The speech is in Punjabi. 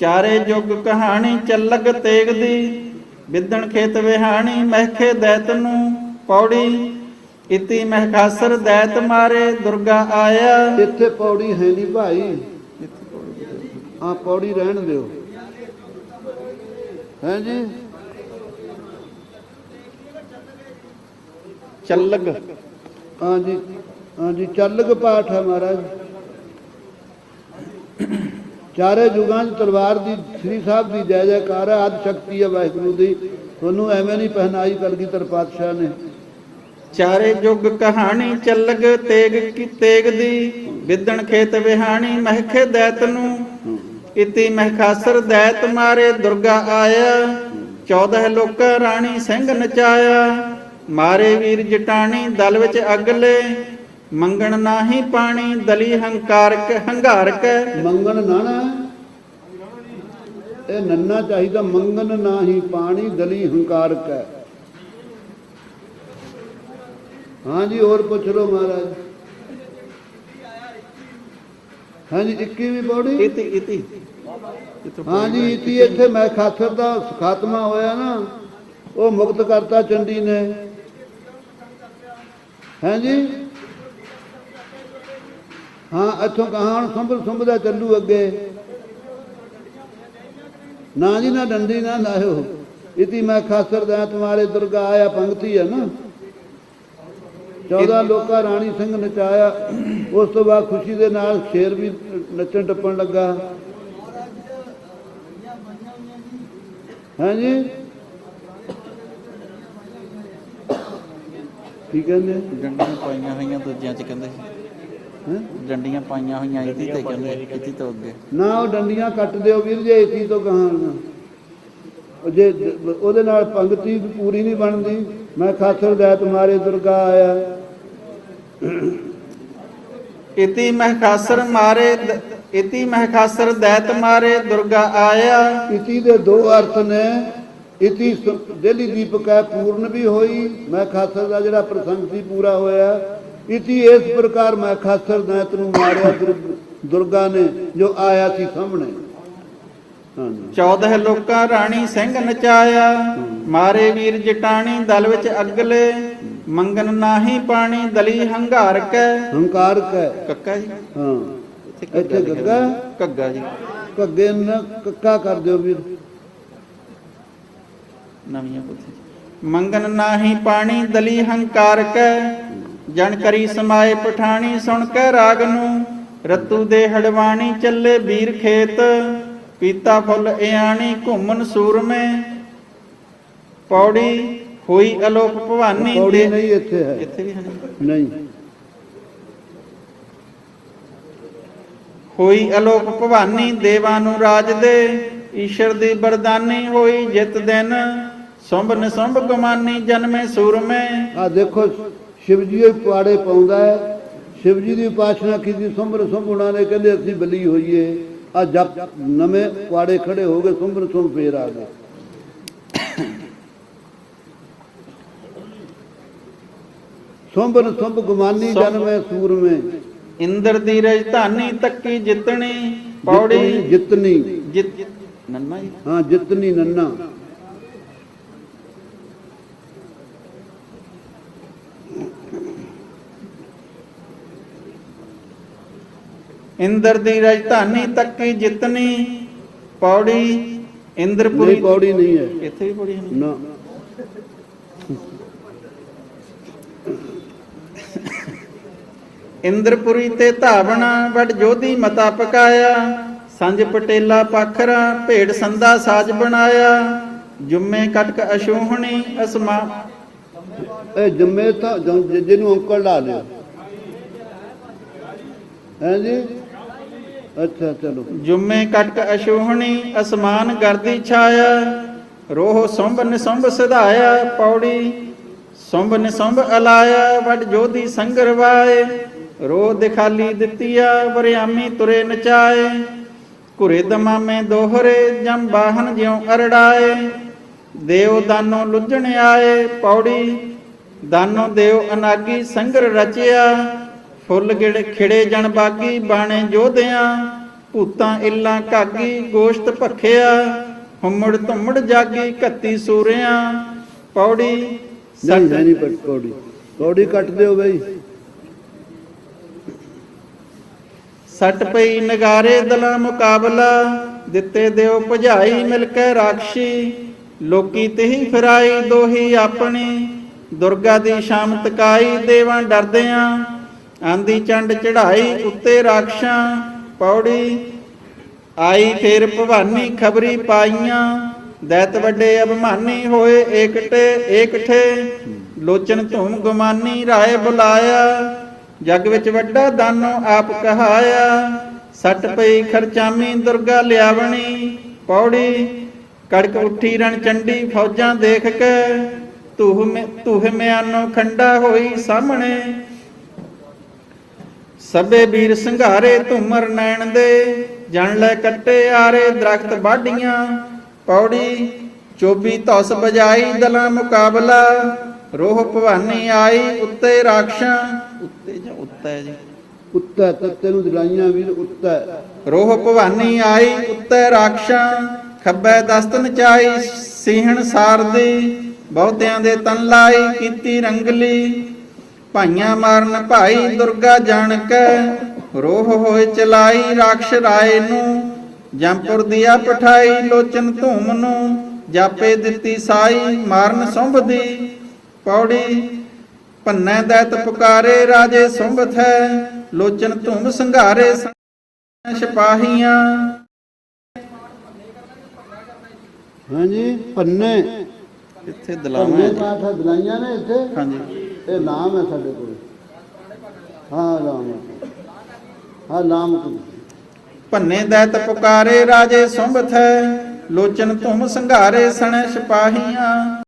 ਚਾਰੇ ਜੁਗ ਕਹਾਣੀ ਚੱਲਗ ਤੇਗ ਦੀ ਵਿਦਣ ਖੇਤ ਵਿਹਾਣੀ ਮਹਿਖੇ ਦੈਤ ਨੂੰ ਪੌੜੀ ਇਤੀ ਮਹਿਕਾਸਰ ਦੈਤ ਮਾਰੇ ਦੁਰਗਾ ਆਇਆ। ਇੱਥੇ ਪੌੜੀ ਹੈ ਨਹੀਂ ਭਾਈ। ਆ ਪੌੜੀ ਰਹਿਣ ਦਿਓ। ਹੈ ਜੀ? ਚੱਲਗ ਹਾਂ ਜੀ ਹਾਂ ਜੀ ਚੱਲਗ ਪਾਠ ਹੈ ਮਹਾਰਾਜ। ਚਾਰੇ ਯੁਗਾਂ 'ਚ ਤਲਵਾਰ ਦੀ, ਸ੍ਰੀ ਸਾਹਿਬ ਦੀ ਜੈ ਜੈਕਾਰ ਹੈ, ਆਦ ਸ਼ਕਤੀ ਹੈ ਵਾਹਿਗੁਰੂ ਦੀ। ਤੁਹਾਨੂੰ ਐਵੇਂ ਨਹੀਂ ਪਹਿਨਾਈ ਕਲਗੀਧਰ ਪਾਤਸ਼ਾਹ ਨੇ। ਚਾਰੇ ਜੁਗ ਕਹਾਣੀ ਚੱਲਗ ਤੇਗ ਕੀ ਤੇਗ ਦੀ, ਵਿਦਣ ਖੇਤ ਵਿਹਾਣੀ ਮਹਿਖੇ ਦੈਤ ਨੂੰ। ਇਤੀ ਮਹਿਕਾਸਰ ਦੈਤ ਮਾਰੇ ਦੁਰਗਾ ਆਇਆ 14 ਲੋਕ ਰਾਣੀ ਸਿੰਘ ਨਚਾਇਆ। ਮਾਰੇ ਵੀਰ ਜਟਾਣੀ ਦਲ ਵਿੱਚ ਅਗਲੇ ਮੰਗਣ ਨਾਹੀ ਪਾਣੀ ਦਲੀ ਹੰਕਾਰਕ ਹੰਗਾਰਕ। ਮੰਗਣ ਨਾਣਾ ਇਹ ਨੰਨਾ ਚਾਹੀਦਾ ਮੰਗਣ ਨਾਹੀ ਪਾਣੀ ਦਲੀ ਹੰਕਾਰਕ। ਹੈ ਹਾਂ ਜੀ ਹੋਰ ਪੁੱਛ ਲਓ ਮਹਾਰਾਜ। ਹਾਂ ਜੀ 21ਵੀਂ ਪੌੜੀ? ਇਤੀ ਇਤੀ। ਇੱਥੋਂ ਹਾਂ ਜੀ ਇਤੀ ਇੱਥੇ ਮੈਂ ਖਾਸਰ ਦਾ ਖਾਤਮਾ ਹੋਇਆ ਨਾ ਉਹ ਮੁਕਤ ਕਰਤਾ ਚੰਡੀ ਨੇ। ਹੈ ਜੀ? ਹਾਂ ਇੱਥੋਂ ਕਹਾਣ ਸੰਭਲ ਸੰਭਦਾ ਚੱਲੂ ਅੱਗੇ। ਨਾ ਜੀ ਨਾ ਡੰਡੀ ਨਾ ਲਾਇਓ ਇਤੀ ਮੈਂ ਖਾਸਰ ਦਾ ਤੁਮਾਰੇ ਦੁਰਗਾ ਆਇਆ ਪੰਕਤੀ ਹੈ ਨਾ। 14 ਲੋਕਾਂ ਰਾਣੀ ਸਿੰਘ ਨਚਾਇਆ। ਉਸ ਤੋਂ ਬਾਅਦ ਖੁਸ਼ੀ ਦੇ ਨਾਲ ਸ਼ੇਰ ਵੀ ਨੱਚਣ ਟੱਪਣ ਲੱਗਾ। ਹਾਂਜੀ ਕੀ ਕਹਿੰਦੇ? ਡੰਡੀਆਂ ਪਾਈਆਂ ਹੋਈਆਂ ਦੂਜਿਆਂ ਚ ਕਹਿੰਦੇ ਹੈਂ? ਡੰਡੀਆਂ ਪਾਈਆਂ ਹੋਈਆਂ ਇਤੀ ਤੇ ਕਹਿੰਦੇ ਇਤੀ ਤੋਂ ਅੱਗੇ। ਨਾ ਉਹ ਡੰਡੀਆਂ ਕੱਟ ਦਿਓ ਵੀਰ ਜੇ ਇਤੀ ਤੋਂ ਕਹਾਂ ਜੇ ਉਹਦੇ ਨਾਲ ਪੰਕਤੀ ਵੀ ਪੂਰੀ ਨਹੀਂ ਬਣਦੀ। ਮੈਂ ਖਾਸਰ ਦਾ ਤੁਮਾਰੇ ਦੁਰਗਾ ਆਇਆ। ਇਤੀ ਮਹਿਕਾਸਰ ਮਾਰੇ ਇਤੀ ਮਹਿਕਾਸਰ ਦੈਤ ਮਾਰੇ ਦੁਰਗਾ ਆਇਆ। ਇਤੀ ਦੇ ਦੋ ਅਰਥ ਨੇ। ਇਤੀ ਦਿੱਲੀ ਦੀਪਕ ਹੈ ਪੂਰਨ ਵੀ ਹੋਈ। ਮੈਂ ਖਾਸਰ ਦਾ ਜਿਹੜਾ ਪ੍ਰਸੰਗ ਸੀ ਪੂਰਾ ਹੋਇਆ। ਇਤੀ ਇਸ ਪ੍ਰਕਾਰ ਮੈਂ ਖਾਸਰ ਦਾ ਨੂੰ ਮਾਰਿਆ ਦੁਰ- ਦੁਰਗਾ ਨੇ ਜੋ ਆਇਆ ਸੀ ਸਾਹਮਣੇ ਹਾਂਜੀ 14 ਲੋਕਾਂ ਰਾਣੀ ਸਿੰਘ ਨਚਾਇਆ ਮਾਰੇ ਵੀਰ ਜਟਾਣੀ ਦਲ ਵਿੱਚ ਅਗਲੇ ਮੰਗਨ ਨਾਹੀ ਪਾਣੀ ਦਲੀ ਹੰਗਾਰਕ ਹੰਕਾਰ ਕੈ ਕੱਕਾ ਜੀ ਹਾਂ ਇੱਥੇ ਗੱਗਾ ਕੱਗਾ ਜੀ ਘੱਗੇ ਨਾ ਕੱਕਾ ਕਰ ਦਿਓ ਵੀਰ ਨਵੀਆਂ ਪੁੱਥੀ ਮੰਗਨ ਨਾਹੀ ਪਾਣੀ ਦਲੀ ਹੰਕਾਰਕ ਜਨ ਕਰੀ ਸਮਾਏ ਪਠਾਣੀ ਸੁਣ ਕੇ ਰਾਗ ਨੂੰ ਰਤੂ ਦੇ ਹੜਵਾਣੀ ਚੱਲੇ ਵੀਰ ਖੇਤ ਪੀਤਾ ਫੁੱਲ ਇਆਣੀ ਘੁੰਮਨ ਸੂਰਮੇ। ਪੌੜੀ ਹੋਈ ਅਲੋਕ ਭਵਾਨੀ ਦੇ ਨਹੀਂ ਇੱਥੇ ਹੈ। ਇੱਥੇ ਵੀ ਹੈ ਨਹੀਂ। ਨਹੀਂ। ਹੋਈ ਅਲੋਕ ਭਵਾਨੀ ਦੇਵਾਂ ਨੂੰ ਰਾਜ ਦੇ ਈਸ਼ਰ ਦੀ ਬਰਦਾਨੀ ਹੋਈ ਜਿਤ ਦਿਨ। ਸੁੰਭ ਨਿਸੁੰਭ ਗਮਾਨੀ ਜਨਮੇ ਸੂਰਮੇ। ਆ ਦੇਖੋ ਸ਼ਿਵ ਜੀ ਇਹ ਪੁਆੜੇ ਪਾਉਂਦਾ ਹੈ। ਸ਼ਿਵ ਜੀ ਦੀ ਉਪਾਸਨਾ ਕੀਤੀ ਸੁੰਬਰ ਸੁੰਭਣਾ ਨੇ ਕਹਿੰਦੇ ਅਸੀਂ ਬਲੀ ਹੋਈਏ। ਆ ਜਪ ਨਵੇਂ ਪੁਆੜੇ ਖੜੇ ਹੋ ਗਏ ਸੁੰਬਰ ਸੁੰਭ ਫੇਰ ਆ ਗਏ। ਸੁੰਬਰ ਸੁੰਭ ਗੁਮਾਨੀ ਜਨਮੇ ਸੂਰਮੇ। ਇੰਦਰ ਦੀ ਰਜਧਾਨੀ ਤੱਕੀ ਜਿਤਣੀ ਪੌੜੀ। ਜਿਤਨੀ। ਜਿਤ ਨੰਨਾ ਹਾਂ ਜਿਤਨੀ ਨੰਨਾ। ਇੰਦਰ ਦੀ ਰਜਧਾਨੀ ਤੱਕੀ ਜਿਤਨੀ ਪੌੜੀ ਇੰਦਰਪੁਰੀ ਨਹੀਂ ਪੌੜੀ ਨਹੀਂ ਹੈ। ਇੱਥੇ ਵੀ ਪੌੜੀ ਹੈ। ਨਾ। ਇੰਦਰਪੁਰੀ ਤੇ ਧਾਵਣਾ ਵੱਡ ਜੋਧੀ ਮਤਾ ਪਕਾਇਆ ਸੰਜ ਪਟੇਲਾ ਪਖਰਾ ਭੇਡ ਸੰਦਾ ਸਾਜ ਬਣਾਇਆ ਜੁਮੇ ਕਟਕ ਅਸ਼ੂਹਣੀ ਅਸਮਾ। ਇਹ ਜੰਮੇ ਤਾਂ ਜਿਹਨੂੰ ਅੰਕਲ ਲਾ ਲਿਓ ਹੈ ਜੀ? ਅੱਛਾ, ਚਲੋ। ਜੁਮੇ ਕਟਕ ਅਸ਼ੂਹਣੀ, ਅਸਮਾਨ ਗਰਦੀ ਛਾਇਆ, ਰੋਹ ਸੁੰਭ ਨਿਸੁੰਭ ਸਿਧਾਇਆ, ਪੌੜੀ ਸੁੰਭ ਨਿਸੁੰਭ ਅਲਾਇਆ, ਵੱਡ ਜੋਧੀ ਸੰਗਰਵਾਏ ਰੋਹ ਦਿਖਾਲੀ ਦਿੱਤੀਆ, ਵਰਿਆਮੀ ਤੁਰੇ ਨਚਾਏ, ਘੁਰੇ ਦਮਾਮੇ ਦੋਹਰੇ, ਜਮ ਬਾਹਨ ਜਿਉ ਅਰੜਾਏ ਦੇਵ ਦਾਨੋ ਲੁੱਝਣ ਆਏ, ਪੌੜੀ ਦਾਨੋ ਦੇਵ ਅਨਾਗੀ ਸੰਗਰ ਰਚਿਆ ਫੁੱਲ ਗਿੜ ਖਿੜੇ ਜਣ ਬਾਗੀ ਬਾਣੇ ਜੋਧਿਆਂ ਭੂਤਾਂ ਇੱਲਾਂ ਕਾਗੀ ਗੋਸ਼ਤ ਭਖਿਆ ਹੁਮੜ ਧੁੰਮੜ ਜਾਗੀ ਕੱਤੀ ਸੂਰਿਆਂ ਪੌੜੀ ਨਹੀਂ ਪਟ ਕੌੜੀ ਕੌੜੀ ਕੱਟ ਦਿਓ ਬਈ। ਸੱਟ ਪਈ ਨਗਾਰੇ ਦਲਾ ਮੁਕਾਬਲਾ ਦਿੱਤੇ ਦਿਓ ਭਜਾਈ ਮਿਲ ਕੇ ਰਾਖਸ਼ੀ ਲੋਕੀ ਤਹੀ ਫਿਰਾਈ ਦੋਹੀ ਆਪਣੀ ਦੁਰਗਾ ਦੀ ਸ਼ਾਮ ਤਕਾਈ ਦੇਵਾਂ ਡਰਦਿਆਂ ਆਂਦੀ ਚੰਡ ਚੜਾਈ ਉੱਤੇ ਰਾਖਸ਼ਾਂ, ਪੌੜੀ ਆਈ ਫੇਰ ਭਵਾਨੀ ਖਬਰੀ ਪਾਈਆਂ, ਦੈਤ ਵੱਡੇ ਅਭਮਾਨੀ ਹੋਏ ਏਕਟੇ, ਏਕਠੇ, ਲੋਚਨ ਧੂਮ ਗੁਮਾਨੀ ਰਾਏ ਬੁਲਾਇਆ, ਜਗ ਵਿੱਚ ਵੱਡਾ ਦਾਨੋ ਆਪ ਕਹਾਇਆ, ਸੱਟ ਪਈ ਖਰਚਾਮੀ ਦੁਰਗਾ ਲਿਆਵਣੀ, ਪੌੜੀ ਕੜਕ ਉੱਠੀ ਰਣ ਚੰਡੀ ਫੌਜਾਂ ਦੇਖ ਕੇ ਤੂਹ ਮੇ ਮਿਆਨੋ ਖੰਡਾ ਹੋਈ ਸਾਹਮਣੇ ਸਭੇ ਵੀਰ ਸੰਘਾਰੇ ਧੁਮਰ ਨੈਣ ਦੇ ਜਣ ਲੈ ਕੱਟੇ ਆਰੇ ਦਰਖਤ ਬਾਡੀਆਂ ਪੌੜੀ ਚੋਬੀ ਧੌਸ ਬਜਾਈ ਦਲਾਂ ਮੁਕਾਬਲਾ। ਰੋਹ ਭਵਾਨੀ ਆਈ ਉੱਤੇ ਰਾਖਸ਼ਾਂ। ਉੱਤੇ ਜਾਂ ਉੱਤੇ ਜੀ? ਉੱਤਾ ਤੱਤੇ ਨੂੰ ਦਿਲਾਈਆਂ ਵੀਰ ਉੱਤਾ। ਰੋਹ ਭਵਾਨੀ ਆਈ ਉੱਤੇ ਰਾਖਸ਼ਾਂ। ਖੱਬੇ ਦਸਤ ਨਚਾਈ ਸੀਹਣ ਸਾਰਦੀ। ਬਹੁਤਿਆਂ ਦੇ ਤਨ ਲਾਈ ਕੀਤੀ ਰੰਗਲੀ। ਭਾਈਆਂ ਮਾਰਨ ਭਾਈ ਦੁਰਗਾ ਜਾਣ ਕੇ ਰੋਹ ਹੋਏ ਚਲਾਈ ਰਾਖਸ਼ ਰਾਏ ਨੂੰ ਜੰਪੁਰ ਦੀਆ ਪਠਾਈ ਲੋਚਨ ਧੂਮ ਨੂੰ ਜਾਪੇ ਦਿੱਤੀ ਸਾਈ ਮਾਰਨ ਸੁੰਭਦੀ ਪੌੜੀ ਭੰਨੈ ਦੈਤ ਪੁਕਾਰੇ ਰਾਜੇ ਸੁੰਭਤ ਹੈ ਲੋਚਨ ਧੂਮ ਸੰਘਾਰੇ ਸਿਪਾਹੀਆਂ। ਹਾਂਜੀ ਪੰਨੇ ਇੱਥੇ ਦਲਾਵਾਂ ਪੰਨੇ ਹੈ ਜੀ। ਪਾਠ ਦਿਲਾਈਆਂ ਨੇ ਇੱਥੇ। ਹਾਂਜੀ। ਇਹ ਨਾਮ ਹੈ ਸਾਡੇ ਕੋਲ। ਹਾਂ ਨਾਮ ਹਾਂ, ਨਾਮ ਕੋਲ ਭੰਨੇ ਦੈਤ ਪੁਕਾਰੇ ਰਾਜੇ ਸੁੰਭਤ ਹੈ ਲੋਚਨ ਧੂਮ ਸੰਘਾਰੇ ਸਣੇ ਸਿਪਾਹੀਆਂ।